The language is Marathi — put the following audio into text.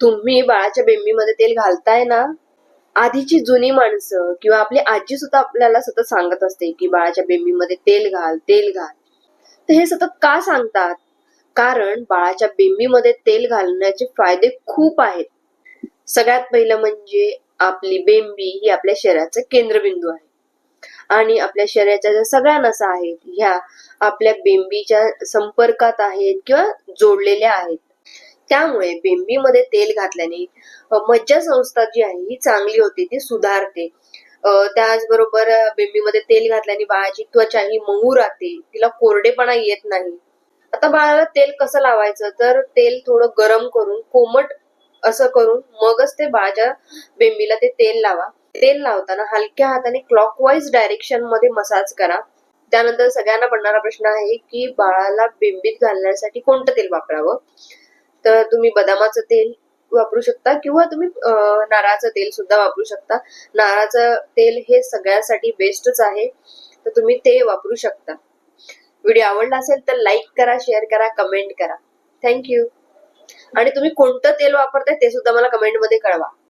तुम्ही बाळाच्या बेंबीमध्ये तेल घालताय ना? आधीची जुनी माणसं किंवा आपली आजी सुद्धा आपल्याला सतत सांगत असते की बाळाच्या बेंबीमध्ये तेल घाल तेल घाल. तर हे सतत का सांगतात? कारण बाळाच्या बेंबीमध्ये तेल घालण्याचे फायदे खूप आहेत. सगळ्यात पहिलं म्हणजे आपली बेंबी ही आपल्या शरीराचा केंद्रबिंदू आहे. आणि आपल्या शरीराच्या ज्या सगळ्या नसा आहेत ह्या आपल्या बेंबीच्या संपर्कात आहेत किंवा जोडलेल्या आहेत. त्यामुळे बेंबीमध्ये तेल घातल्याने मज्जासंस्था मज्जा संस्था जी आहे ही चांगली होते ती सुधारते. त्याचबरोबर बेंबीमध्ये तेल घातल्याने बाळाची त्वचा ही मऊ राहते तिला कोरडेपणा येत नाही. आता बाळाला तेल कसं लावायचं? तर तेल थोडं गरम करून कोमट असं करून मगच ते बाळाच्या बेंबीला ते तेल लावा. तेल लावताना हलक्या हाताने क्लॉकवाईज डायरेक्शनमध्ये मसाज करा. त्यानंतर सगळ्यांना पडणारा प्रश्न आहे की बाळाला बेंबीत घालण्यासाठी कोणतं तेल वापरावं? तर तुम्ही बदामाचं तेल वापरू शकता किंवा तुम्ही नारळाचं तेल सुद्धा वापरू शकता. नारळाचं तेल हे सगळ्यासाठी बेस्टच आहे. तर तुम्ही ते वापरू शकता. व्हिडिओ आवडला असेल तर लाईक करा शेअर करा कमेंट करा. थँक्यू आणि तुम्ही कोणतं तेल वापरताय ते सुद्धा मला कमेंटमध्ये कळवा.